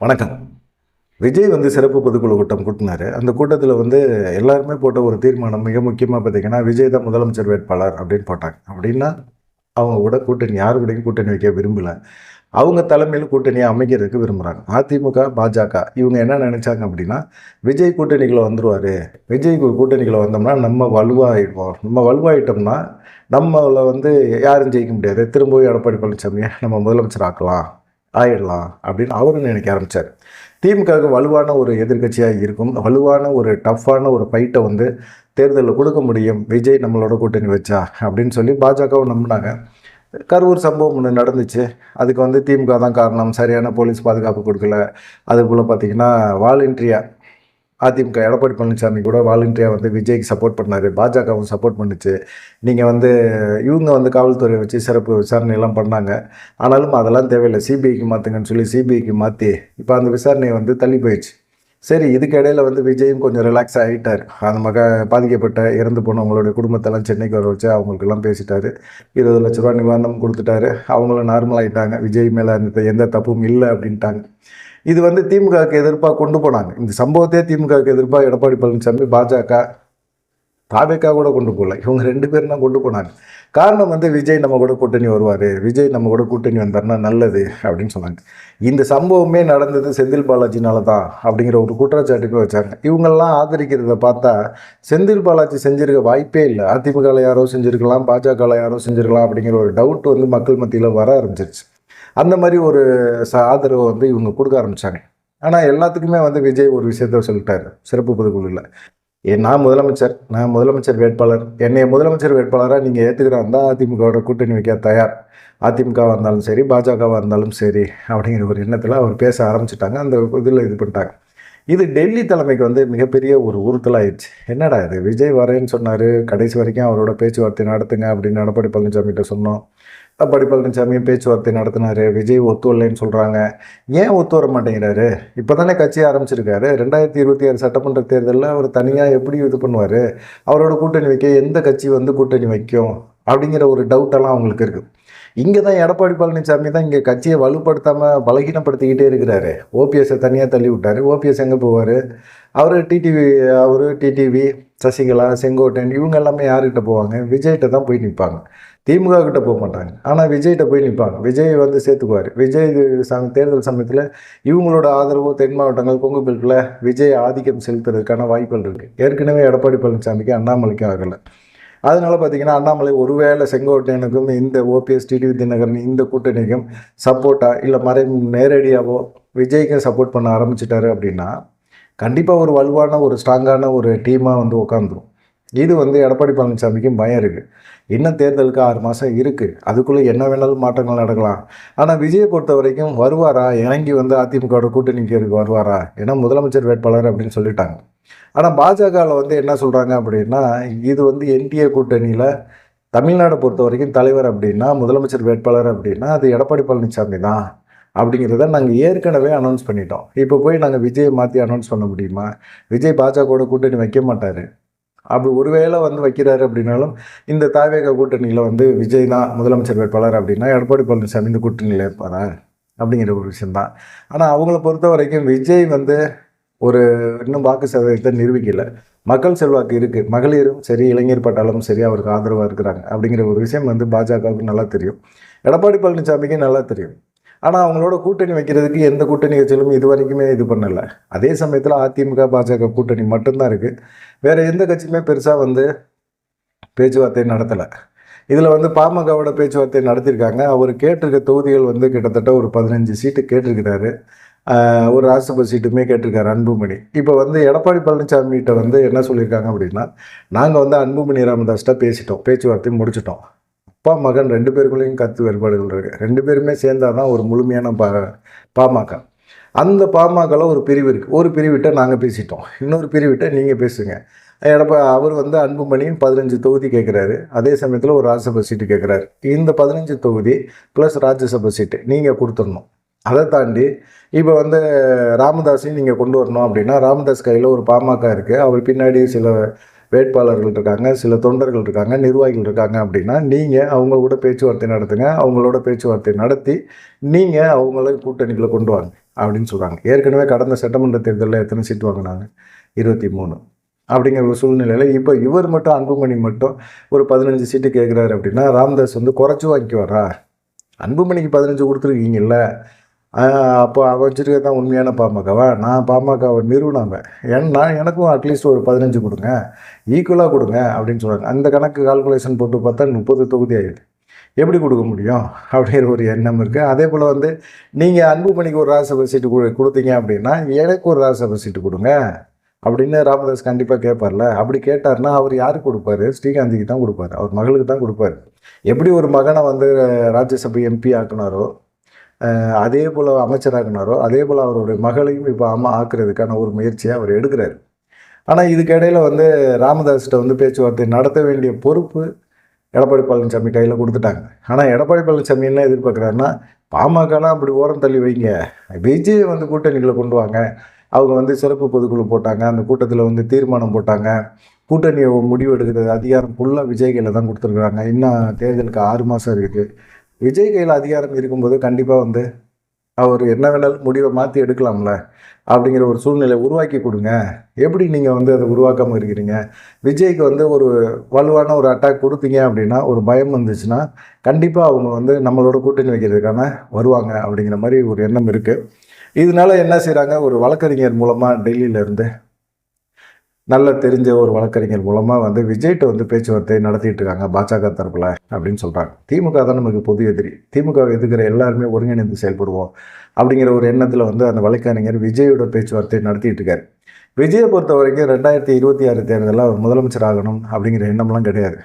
வணக்கம். விஜய் வந்து சிறப்பு பொதுக்குழு கூட்டம் கூட்டினாரு. அந்த கூட்டத்தில் வந்து எல்லாருமே போட்ட ஒரு தீர்மானம் மிக முக்கியமாக பார்த்தீங்கன்னா விஜய் தான் முதலமைச்சர் வேட்பாளர் அப்படின்னு போட்டாங்க. அப்படின்னா அவங்க கூட கூட்டணி யார் கூடயும் கூட்டணி வைக்க விரும்பல. அவங்க தலைமையில் கூட்டணியை அமைக்கிறதுக்கு விரும்புகிறாங்க அதிமுக பாஜக இவங்க என்ன நினச்சாங்க அப்படின்னா விஜய் கூட்டணிகளை வந்துடுவார் விஜய் கூட்டணிகளை வந்தோம்னா நம்ம வலுவாகிடுவோம் நம்ம வலுவாகிட்டோம்னா நம்மளை வந்து யாரும் ஜெயிக்க முடியாது. திரும்பவும் எடப்பாடி பழனிசாமியை நம்ம முதலமைச்சர் ஆக்கலாம். ஆயிடலாம் அப்படின்னு அவரும் நினைக்க ஆரம்பித்தார் திமுகவுக்கு வலுவான ஒரு எதிர்க்கட்சியாக இருக்கும். வலுவான ஒரு டஃப்பான ஒரு ஃபைட்டை வந்து தேர்தலில் கொடுக்க முடியும். விஜய் நம்மளோட கூட்டணி வச்சா அப்படின்னு சொல்லி பாஜகவும் நம்பினாங்க. கரூர் சம்பவம் ஒன்று நடந்துச்சு. அதுக்கு வந்து திமுக தான் காரணம். சரியான போலீஸ் பாதுகாப்பு கொடுக்கல. அதுக்குள்ளே பார்த்திங்கன்னா வாலண்டியாக அதிமுக எடப்பாடி பழனிசாமி கூட வாலண்டியாக வந்து விஜய்க்கு சப்போர்ட் பண்ணார். பாஜகவும் சப்போர்ட் பண்ணுச்சு. நீங்கள் வந்து இவங்க வந்து காவல்துறையை வச்சு சிறப்பு விசாரணை எல்லாம் பண்ணாங்க. ஆனாலும் அதெல்லாம் தேவையில்லை. சிபிஐக்கு மாற்றுங்கன்னு சொல்லி சிபிஐக்கு மாற்றி இப்போ அந்த விசாரணையை வந்து தள்ளி போயிடுச்சு. சரி இதுக்கு இடையில வந்து விஜயும் கொஞ்சம் ரிலாக்ஸ் ஆகிட்டார் அந்த மக பாதிக்கப்பட்ட இறந்து போனவங்களுடைய குடும்பத்தெல்லாம் சென்னைக்கு வர வச்சு அவங்களுக்கெல்லாம் பேசிட்டாரு. இருபது லட்ச ரூபா நிவாரணம் கொடுத்துட்டாரு. அவங்களும் நார்மல் ஆகிட்டாங்க விஜய் மேலே அந்த எந்த தப்பும் இல்லை அப்படின்ட்டாங்க. இது வந்து திமுகவுக்கு எதிர்ப்பாக கொண்டு போனாங்க. இந்த சம்பவத்தையே திமுகவுக்கு எதிர்ப்பாக எடப்பாடி பழனிசாமி பாஜக தாவேக்கா கூட கொண்டு போகல. இவங்க ரெண்டு பேரும் தான் கொண்டு போனாங்க. காரணம் வந்து விஜய் நம்ம கூட கூட்டணி வருவார். விஜய் நம்ம கூட கூட்டணி வந்தார்னா நல்லது அப்படின்னு சொன்னாங்க. இந்த சம்பவமே நடந்தது செந்தில் பாலாஜினால தான் அப்படிங்கிற ஒரு குற்றச்சாட்டுக்கு வச்சாங்க. இவங்கெல்லாம் ஆதரிக்கிறத பார்த்தா செந்தில் பாலாஜி செஞ்சிருக்க வாய்ப்பே இல்லை. அதிமுகவில் யாரோ செஞ்சுருக்கலாம் பாஜகவில் யாரோ செஞ்சுருக்கலாம் அப்படிங்கிற ஒரு டவுட் வந்து மக்கள் மத்தியில் வர ஆரம்பிச்சிருச்சு. அந்த மாதிரி ஒரு ச ஆதரவை வந்து இவங்க கொடுக்க ஆரம்பித்தாங்க ஆனால் எல்லாத்துக்குமே வந்து விஜய் ஒரு விஷயத்த சொல்லிட்டாரு. சிறப்பு பொதுக்குழுவில் ஏ நான் முதலமைச்சர். நான் முதலமைச்சர் வேட்பாளர். என்னை முதலமைச்சர் வேட்பாளராக நீங்கள் ஏற்றுக்கிறாந்தா அதிமுகவோட கூட்டணி வைக்க தயார். அதிமுகவாக இருந்தாலும் சரி பாஜகவாக இருந்தாலும் சரி அப்படிங்கிற ஒரு எண்ணத்தில் அவர் பேச ஆரம்பிச்சிட்டாங்க. அந்த இதில் இது பண்ணிட்டாங்க. இது டெல்லி தலைமைக்கு வந்து மிகப்பெரிய ஒரு உறுத்தலாயிடுச்சு என்னடா இது? விஜய் வரேன்னு சொன்னார். கடைசி வரைக்கும் அவரோட பேச்சுவார்த்தை நடத்துங்க அப்படின்னு எடப்பாடி பழனிசாமிகிட்ட சொன்னோம். எடப்பாடி பழனிசாமியும் பேச்சுவார்த்தை நடத்தினாரு. விஜய் ஒத்து வரலைன்னு சொல்கிறாங்க ஏன் ஒத்து வர மாட்டேங்கிறாரு? இப்போ தானே கட்சி ஆரம்பிச்சிருக்காரு. ரெண்டாயிரத்தி இருபத்தி ஆறு சட்டமன்ற தேர்தலில் அவர் தனியாக எப்படி இது பண்ணுவார்? அவரோட கூட்டணி வைக்க எந்த கட்சி வந்து கூட்டணி வைக்கும்? அப்படிங்கிற ஒரு டவுட்டெல்லாம் அவங்களுக்கு இருக்குது இங்கே தான் எடப்பாடி பழனிசாமி தான் இங்கே கட்சியை வலுப்படுத்தாமல் பலகீனப்படுத்திக்கிட்டே இருக்கிறாரு. ஓபிஎஸ்ஸை தனியாக தள்ளி விட்டார் ஓபிஎஸ் எங்கே போவார்? அவர் டிடிவி அவர் டிடிவி சசிகலா செங்கோட்டன் இவங்க எல்லாமே யார்கிட்ட போவாங்க? விஜய்கிட்ட தான் போய் நிற்பாங்க திமுக கிட்ட போக மாட்டாங்க. ஆனால் விஜய்கிட்ட போய் நிற்பாங்க விஜய் வந்து சேர்த்துக்குவார். விஜய் இது சம தேர்தல் சமயத்தில் இவங்களோட ஆதரவு தென் மாவட்டங்கள் கொங்கு பெல்ட்டில் விஜய் ஆதிக்கம் செலுத்துறதுக்கான வாய்ப்புகள் இருக்குது ஏற்கனவே எடப்பாடி பழனிசாமிக்கு அண்ணாமலைக்கும் ஆகலை. அதனால பார்த்தீங்கன்னா அண்ணாமலை ஒருவேளை செங்கோட்டையனுக்கும் இந்த ஓபிஎஸ் டிடிவி தினகரன் இந்த கூட்டணிக்கும் சப்போர்ட்டாக இல்லை மறை நேரடியாகவோ விஜய்க்கும் சப்போர்ட் பண்ண ஆரம்பிச்சிட்டாரு அப்படின்னா கண்டிப்பாக ஒரு வலுவான ஒரு ஸ்ட்ராங்கான ஒரு டீமாக வந்து உட்காந்துரும் இது வந்து எடப்பாடி பழனிசாமிக்கும் பயம் இருக்குது இன்னும் தேர்தலுக்கு ஆறு மாதம் இருக்குது அதுக்குள்ளே என்ன வேணாலும் மாற்றங்கள் நடக்கலாம். ஆனால் விஜயை பொறுத்த வரைக்கும் வருவாரா? இறங்கி வந்து அதிமுகவோட கூட்டணிக்கு வருவாரா? ஏன்னா முதலமைச்சர் வேட்பாளர் அப்படின்னு சொல்லிட்டாங்க. ஆனால் பாஜகவில் வந்து என்ன சொல்கிறாங்க அப்படின்னா இது வந்து என்டிஏ கூட்டணியில் தமிழ்நாடை பொறுத்த வரைக்கும் தலைவர் அப்படின்னா முதலமைச்சர் வேட்பாளர் அப்படின்னா அது எடப்பாடி பழனிசாமி தான் அப்படிங்கிறத நாங்கள் ஏற்கனவே அனௌன்ஸ் பண்ணிட்டோம். இப்போ போய் நாங்கள் விஜயை மாற்றி அனௌன்ஸ் பண்ண முடியுமா? விஜய் பாஜகவோட கூட்டணி வைக்க மாட்டார். அப்படி ஒருவேளை வந்து வைக்கிறாரு அப்படின்னாலும் இந்த தாவேக கூட்டணியில் வந்து விஜய் தான் முதலமைச்சர் வேட்பாளர் அப்படின்னா எடப்பாடி பழனிசாமி இந்த கூட்டணியில் இருப்பாரா? அப்படிங்கிற ஒரு விஷயந்தான் ஆனால் அவங்கள பொறுத்த வரைக்கும் விஜய் வந்து ஒரு இன்னும் வாக்கு சதவீதத்தை நிரூபிக்கலை. மக்கள் செல்வாக்கு இருக்குது மகளிரும் சரி இளைஞர் பட்டாலும் சரி அவருக்கு ஆதரவாக இருக்கிறாங்க. அப்படிங்கிற ஒரு விஷயம் வந்து பாஜகவுக்கு நல்லா தெரியும். எடப்பாடி பழனிசாமிக்கு நல்லா தெரியும். ஆனால் அவங்களோட கூட்டணி வைக்கிறதுக்கு எந்த கூட்டணி கட்சியிலும் இது வரைக்குமே இது பண்ணலை. அதே சமயத்தில் அதிமுக பாஜக கூட்டணி மட்டும்தான் இருக்குது வேறு எந்த கட்சியுமே பெருசாக வந்து பேச்சுவார்த்தை நடத்தலை. இதில் வந்து பாமகவோட பேச்சுவார்த்தை நடத்தியிருக்காங்க அவர் கேட்டிருக்க தொகுதிகள் வந்து கிட்டத்தட்ட ஒரு பதினஞ்சு சீட்டு கேட்டிருக்கிறாரு. ஒரு ராஜ்யசபா சீட்டுமே கேட்டிருக்காரு அன்புமணி. இப்போ வந்து எடப்பாடி பழனிசாமிகிட்ட வந்து என்ன சொல்லியிருக்காங்க அப்படின்னா நாங்கள் வந்து அன்புமணி ராமதாஸ்கிட்ட பேசிட்டோம். பேச்சுவார்த்தை முடிச்சிட்டோம். அப்பா மகன் ரெண்டு பேருக்குள்ளேயும் கருத்து வேறுபாடுகள் இருக்குது ரெண்டு பேருமே சேர்ந்தாதான் தான் ஒரு முழுமையான பா பாமக. அந்த பாமகவில் ஒரு பிரிவு இருக்குது ஒரு பிரிவிட்ட நாங்கள் பேசிட்டோம். இன்னொரு பிரிவிட்ட நீங்கள் பேசுங்க. எடப்பா அவர் வந்து அன்புமணி பதினஞ்சு தொகுதி கேட்குறாரு அதே சமயத்தில் ஒரு ராஜ்யசபா சீட்டு கேட்குறாரு இந்த பதினஞ்சு தொகுதி ப்ளஸ் ராஜ்யசபா சீட்டு நீங்கள் கொடுத்துடணும். அதை தாண்டி இப்போ வந்து ராமதாஸையும் நீங்கள் கொண்டு வரணும் அப்படின்னா ராமதாஸ் கையில் ஒரு பாமக இருக்குது அவர் பின்னாடி சில வேட்பாளர்கள் இருக்காங்க சில தொண்டர்கள் இருக்காங்க நிர்வாகிகள் இருக்காங்க அப்படின்னா நீங்கள் அவங்க கூட பேச்சுவார்த்தை நடத்துங்க அவங்களோட பேச்சுவார்த்தை நடத்தி நீங்கள் அவங்கள கூட்டணிகளை கொண்டு வாங்க அப்படின்னு சொல்கிறாங்க ஏற்கனவே கடந்த சட்டமன்ற தேர்தலில் எத்தனை சீட் வாங்கினாங்க? இருபத்தி மூணு. அப்படிங்கிற ஒரு சூழ்நிலையில் இப்போ இவர் மட்டும் அன்புமணி மட்டும் ஒரு பதினஞ்சு சீட்டு கேட்குறாரு அப்படின்னா ராம்தாஸ் வந்து குறைச்சி வாங்கிக்குவாரா? அன்புமணிக்கு பதினஞ்சு கொடுத்துருக்கீங்கல்ல. அப்போ அவன் வச்சுருக்க தான் உண்மையான பாமகவா? நான் பாமகவை நிறுவனவன் ஏன்னா எனக்கும் அட்லீஸ்ட் ஒரு பதினஞ்சு கொடுங்க. ஈக்குவலாக கொடுங்க அப்படின்னு சொல்கிறாங்க அந்த கணக்கு கால்குலேஷன் போட்டு பார்த்தா முப்பது தொகுதி ஆகிடுது எப்படி கொடுக்க முடியும்? அப்படிங்கிற ஒரு எண்ணம் இருக்குது அதே போல் வந்து நீங்கள் அன்புமணிக்கு ஒரு ராஜ்யசபா சீட்டு கொடு கொடுத்தீங்க அப்படின்னா எனக்கு ஒரு ராஜ்யசபா சீட்டு கொடுங்க. அப்படின்னு ராமதாஸ் கண்டிப்பாக கேட்பார்ல அப்படி கேட்டார்னா அவர் யாருக்கு கொடுப்பாரு? ஸ்ரீகாந்திக்கு தான் கொடுப்பாரு. அவர் மகளுக்கு தான் கொடுப்பாரு. எப்படி ஒரு மகனை வந்து ராஜ்யசபை எம்பி ஆக்குனாரோ அதே போல் அமைச்சராகினாரோ அதே போல் அவருடைய மகளையும் இப்போ அம்மா ஆக்குறதுக்கான ஒரு முயற்சியை அவர் எடுக்கிறார். ஆனால் இதுக்கிடையில் வந்து ராமதாஸ்கிட்ட வந்து பேச்சுவார்த்தை நடத்த வேண்டிய பொறுப்பு எடப்பாடி பழனிசாமி கையில் கொடுத்துட்டாங்க. ஆனால் எடப்பாடி பழனிசாமி என்ன எதிர்பார்க்குறாருன்னா பாமகலாம் அப்படி ஓரம் தள்ளி வைங்க. விஜய் வந்து கூட்டணிகளை கொண்டு வாங்க. அவங்க வந்து சிறப்பு பொதுக்குழு போட்டாங்க. அந்த கூட்டத்தில் வந்து தீர்மானம் போட்டாங்க. கூட்டணியை முடிவு எடுக்கிறது அதிகாரம் ஃபுல்லாக விஜய் கையில் தான் கொடுத்துருக்குறாங்க. இன்னும் தேர்தலுக்கு ஆறு மாதம் இருக்குது விஜய் கையில் அதிகாரம் இருக்கும்போது கண்டிப்பாக வந்து அவர் என்ன வேணாலும் முடிவை மாற்றி எடுக்கலாம்ல அப்படிங்கிற ஒரு சூழ்நிலை உருவாக்கி கொடுங்க. எப்படி நீங்கள் வந்து அதை உருவாக்காமல் இருக்கிறீங்க? விஜய்க்கு வந்து ஒரு வலுவான ஒரு அட்டாக் கொடுத்தீங்க அப்படின்னா ஒரு பயம் வந்துச்சுன்னா கண்டிப்பாக அவங்க வந்து நம்மளோட கூட்டணி வைக்கிறதுக்கான வருவாங்க அப்படிங்கிற மாதிரி ஒரு எண்ணம் இருக்குது இதனால என்ன செய்கிறாங்க ஒரு வழக்கறிஞர் மூலமாக டெல்லியிலேருந்து நல்ல தெரிஞ்ச ஒரு வழக்கறிஞர் மூலமாக வந்து விஜய்கிட்ட வந்து பேச்சுவார்த்தை நடத்திட்டு இருக்காங்க பாஜக தரப்பில் அப்படின்னு சொல்கிறாங்க திமுக தான் நமக்கு பொது எதிரி. திமுக எதிர்க்கிற எல்லாருமே ஒருங்கிணைந்து செயல்படுவோம் அப்படிங்கிற ஒரு எண்ணத்தில் வந்து அந்த வழக்கறிஞர் விஜயோட பேச்சுவார்த்தை நடத்திட்டு இருக்காரு விஜயை பொறுத்த வரைக்கும் ரெண்டாயிரத்தி இருபத்தி ஆறு தேர்தலில் அவர் முதலமைச்சர் ஆகணும் அப்படிங்கிற எண்ணம்லாம் கிடையாது.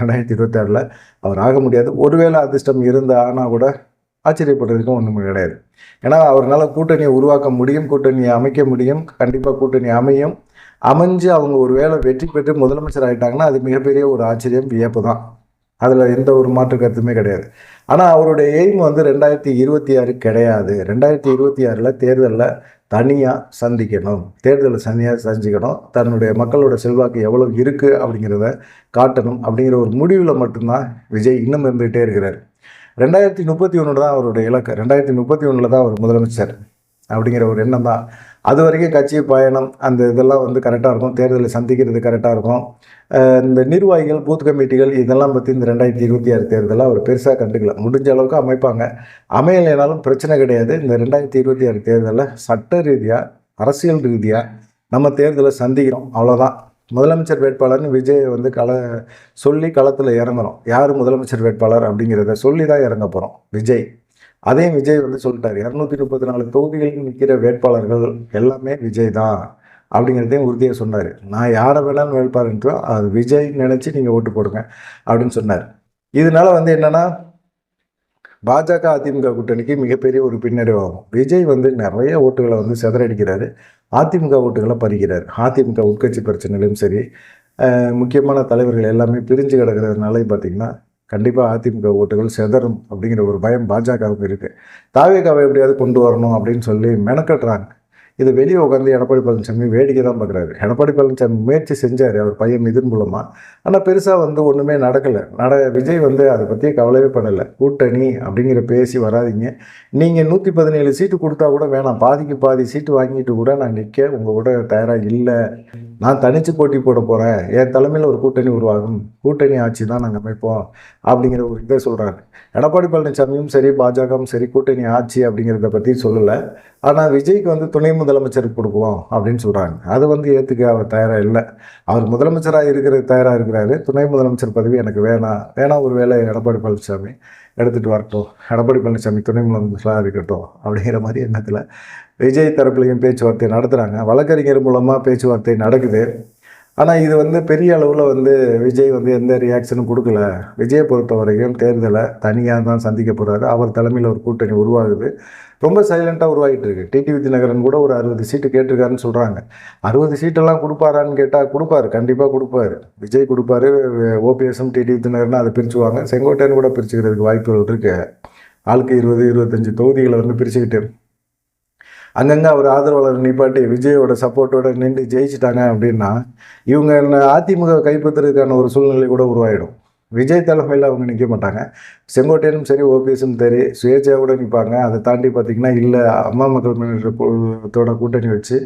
ரெண்டாயிரத்தி இருபத்தி ஆறில் அவர் ஆக முடியாது. ஒருவேளை அதிர்ஷ்டம் இருந்தால் ஆனால் கூட ஆச்சரியப்படுறதுக்கும் ஒன்றும் கிடையாது. ஏன்னா அவரால் கூட்டணியை உருவாக்க முடியும் கூட்டணியை அமைக்க முடியும். கண்டிப்பாக கூட்டணி அமையும். அமைஞ்சு அவங்க ஒரு வேளை வெற்றி பெற்று முதலமைச்சர் ஆகிட்டாங்கன்னா அது மிகப்பெரிய ஒரு ஆச்சரியம் வியப்பு தான். அதில் எந்த ஒரு மாற்று கருத்துமே கிடையாது. ஆனால் அவருடைய எய்ம் வந்து ரெண்டாயிரத்தி இருபத்தி ஆறு கிடையாது. ரெண்டாயிரத்தி இருபத்தி ஆறில் தேர்தலில் தனியாக சந்திக்கணும். தேர்தலில் தனியாக சந்திக்கணும். தன்னுடைய மக்களோட செல்வாக்கு எவ்வளோ இருக்குது அப்படிங்கிறத காட்டணும் அப்படிங்கிற ஒரு முடிவில் மட்டும்தான் விஜய் இன்னும் இருந்துகிட்டே இருக்கிறார். ரெண்டாயிரத்தி முப்பத்தி ஒன்று தான் அவருடைய இலக்கு. ரெண்டாயிரத்தி முப்பத்தி ஒன்றில் தான் அவர் முதலமைச்சர். அப்படிங்கிற ஒரு எண்ணம் தான். அது வரைக்கும் கட்சி பயணம் அந்த இதெல்லாம் வந்து கரெக்டாக இருக்கும். தேர்தலை சந்திக்கிறது கரெக்டாக இருக்கும். இந்த நிர்வாகிகள் பூத் கமிட்டிகள் இதெல்லாம் பற்றி இந்த ரெண்டாயிரத்தி இருபத்தி ஆறு தேர்தலில் அவர் பெருசாக கண்டுக்கல. முடிஞ்ச அளவுக்கு அமைப்பாங்க. அமையலைனாலும் பிரச்சனை கிடையாது. இந்த ரெண்டாயிரத்தி இருபத்தி ஆறு தேர்தலில் சட்ட ரீதியாக அரசியல் ரீதியாக நம்ம தேர்தலை சந்திக்கிறோம். அவ்வளோதான் முதலமைச்சர் வேட்பாளர்னு விஜய் வந்து கள சொல்லி களத்தில் இறங்குறோம். யார் முதலமைச்சர் வேட்பாளர் அப்படிங்கிறத சொல்லி தான் இறங்க போகிறோம் விஜய். அதையும் விஜய் வந்து சொல்லிட்டார். இரநூத்தி முப்பத்தி நாலு தொகுதிகளில் நிற்கிற வேட்பாளர்கள் எல்லாமே விஜய் தான் அப்படிங்கிறதையும் உறுதியாக சொன்னார். நான் யாரை வேணாலும் வேட்பாளர்ன்றோ அது விஜய் நினச்சி நீங்கள் ஓட்டு போடுங்க அப்படின்னு சொன்னார். இதனால வந்து என்னென்னா பாஜக அதிமுக கூட்டணிக்கு மிகப்பெரிய ஒரு பின்னடைவு ஆகும் விஜய் வந்து நிறைய ஓட்டுகளை வந்து செதறடிக்கிறாரு. அதிமுக ஓட்டுகளை பறிக்கிறார். அதிமுக உட்கட்சி பிரச்சனையிலும் சரி முக்கியமான தலைவர்கள் எல்லாமே பிரிஞ்சு கிடக்கிறதுனால பார்த்தீங்கன்னா கண்டிப்பாக அதிமுக ஓட்டுகள் செதறும் அப்படிங்கிற ஒரு பயம் பாஜகவுக்கு இருக்குது தாவேகாவை எப்படியாவது கொண்டு வரணும் அப்படின்னு சொல்லி மெனக்கட்டுறாங்க. இது வெளியே உட்காந்து எடப்பாடி பழனிசாமி வேடிக்கை தான் பார்க்குறாரு. எடப்பாடி பழனிசாமி முயற்சி செஞ்சார். அவர் பையன் இதன் மூலமாக ஆனால் பெருசாக வந்து ஒன்றுமே நடக்கலை. நட விஜய் வந்து அதை பற்றி கவலையே பண்ணலை கூட்டணி அப்படிங்கிற பேசி வராதீங்க. நீங்கள் நூற்றி பதினேழு சீட்டு கொடுத்தா கூட வேணாம். பாதிக்கு பாதி சீட்டு வாங்கிட்டு கூட நான் நிற்க உங்கள் கூட தயாராக இல்லை. நான் தனித்து போட்டி போட போகிறேன் என் தலைமையில் ஒரு கூட்டணி உருவாகும். கூட்டணி ஆட்சி தான் நாங்கள் அமைப்போம் அப்படிங்கிற ஒரு இதை சொல்கிறாங்க எடப்பாடி பழனிசாமியும் சரி பாஜகவும் சரி கூட்டணி ஆட்சி அப்படிங்கிறத பற்றி சொல்லலை. ஆனால் விஜய்க்கு வந்து துணை முதலமைச்சர் கொடுக்குவோம் அப்படின்னு சொல்கிறாங்க அது வந்து ஏற்றுக்க அவர் தயாராக இல்லை. அவர் முதலமைச்சராக இருக்கிறது தயாராக இருக்கிறாரு. துணை முதலமைச்சர் பதவி எனக்கு வேணாம். வேணாம் ஒரு வேளை எடப்பாடி பழனிசாமி எடுத்துகிட்டு வரட்டும். எடப்பாடி பழனிசாமி துணை முதலமைச்சராக இருக்கட்டும் அப்படிங்கிற மாதிரி எண்ணத்தில் விஜய் தரப்புலையும் பேச்சுவார்த்தை நடத்துகிறாங்க வழக்கறிஞர் மூலமாக பேச்சுவார்த்தை நடக்குது. ஆனால் இது வந்து பெரிய அளவில் வந்து விஜய் வந்து எந்த ரியாக்ஷனும் கொடுக்கல. விஜயை பொறுத்த வரைக்கும் தேர்தலை தனியாக தான் சந்திக்க போகிறாரு அவர் தலைமையில் ஒரு கூட்டணி உருவாகுது. ரொம்ப சைலண்ட்டாக உருவாகிட்டு இருக்கு. டிடிவி தினகரன் கூட ஒரு அறுபது சீட்டு கேட்டிருக்காருன்னு சொல்கிறாங்க அறுபது சீட்டெல்லாம் கொடுப்பாரான்னு கேட்டால் கொடுப்பாரு. கண்டிப்பாக கொடுப்பாரு. விஜய் கொடுப்பாரு. ஓபிஎஸும் டிடிவி தினகரன் அதை பிரிச்சுவாங்க செங்கோட்டையன் கூட பிரிச்சுக்கிறதுக்கு வாய்ப்புகள் இருக்குது ஆளுக்கு இருபது இருபத்தஞ்சி தொகுதிகளை வந்து பிரிச்சுக்கிட்டு அங்கங்கே அவர் ஆதரவாளர் நிப்பாட்டி விஜயோட சப்போர்ட்டோட நின்று ஜெயிச்சிட்டாங்க அப்படின்னா இவங்க என்ன அதிமுக கைப்பற்றுறதுக்கான ஒரு சூழ்நிலை கூட உருவாயிடும். விஜய் தலைமையில் அவங்க நிற்க மாட்டாங்க. செங்கோட்டையனும் சரி ஓபிஎஸும் சரி சுயேட்சையோட நிற்பாங்க அதை தாண்டி பார்த்தீங்கன்னா இல்லை அம்மா மக்கள் முன்னேற்றத்தோட கூட்டணி வச்சு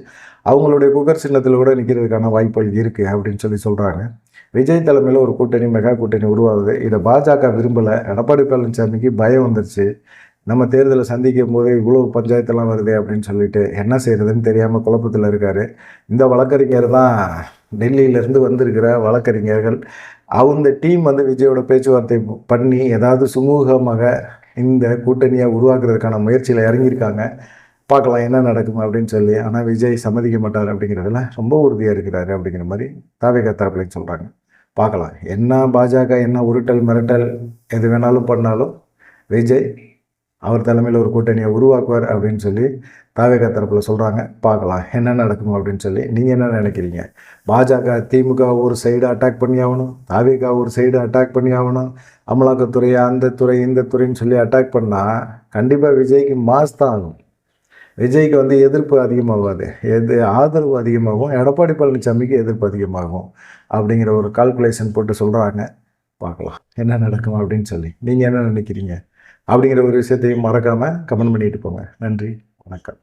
அவங்களுடைய குக்கர் சின்னத்தில் கூட நிற்கிறதுக்கான வாய்ப்புகள் இருக்குது அப்படின்னு சொல்லி சொல்கிறாங்க விஜய் தலைமையில் ஒரு கூட்டணி மெகா கூட்டணி உருவாகுது. இதை பாஜக விரும்பலை. எடப்பாடி பழனிசாமிக்கு பயம் வந்துருச்சு. நம்ம தேர்தலை சந்திக்கும் போது இவ்வளோ பஞ்சாயத்தெல்லாம் வருது அப்படின்னு சொல்லிட்டு என்ன செய்கிறதுன்னு தெரியாமல் குழப்பத்தில் இருக்கார். இந்த வழக்கறிஞர் தான் டெல்லியிலேருந்து வந்திருக்கிற வழக்கறிஞர்கள். அவங்க டீம் வந்து விஜயோட பேச்சுவார்த்தை பண்ணி ஏதாவது சுமூகமாக இந்த கூட்டணியை உருவாக்குறதுக்கான முயற்சியில் இறங்கியிருக்காங்க. பார்க்கலாம் என்ன நடக்கும் அப்படின்னு சொல்லி. ஆனால் விஜய் சம்மதிக்க மாட்டார் அப்படிங்கிறதுல ரொம்ப உறுதியாக இருக்கிறாரு அப்படிங்கிற மாதிரி தாவேகா தரப்புலையும் சொல்கிறாங்க பார்க்கலாம். என்ன பாஜக என்ன உருட்டல் மிரட்டல் எது வேணாலும் பண்ணாலும் விஜய் அவர் தலைமையில் ஒரு கூட்டணியை உருவாக்குவார் அப்படின்னு சொல்லி தாவேகா தரப்பில் சொல்கிறாங்க பார்க்கலாம். என்ன நடக்கும் அப்படின்னு சொல்லி. நீங்கள் என்ன நினைக்கிறீங்க? பாஜக திமுக ஒரு சைடு அட்டாக் பண்ணி ஆகணும். தாவேகா ஒரு சைடு அட்டாக் பண்ணி ஆகணும். அமலாக்கத்துறை அந்த துறை இந்த துறைன்னு சொல்லி அட்டாக் பண்ணால் கண்டிப்பாக விஜய்க்கு மாஸ் தான் ஆகும். விஜய்க்கு வந்து எதிர்ப்பு அதிகமாகாது. எது ஆதரவு அதிகமாகும். எடப்பாடி பழனிசாமிக்கு எதிர்ப்பு அதிகமாகும் அப்படிங்கிற ஒரு கால்குலேஷன் போட்டு சொல்கிறாங்க பார்க்கலாம். என்ன நடக்கும் அப்படின்னு சொல்லி. நீங்கள் என்ன நினைக்கிறீங்க? அப்படிங்கிற ஒரு விஷயத்தையும் மறக்காமல் கமெண்ட் பண்ணிட்டு போங்க. நன்றி வணக்கம்.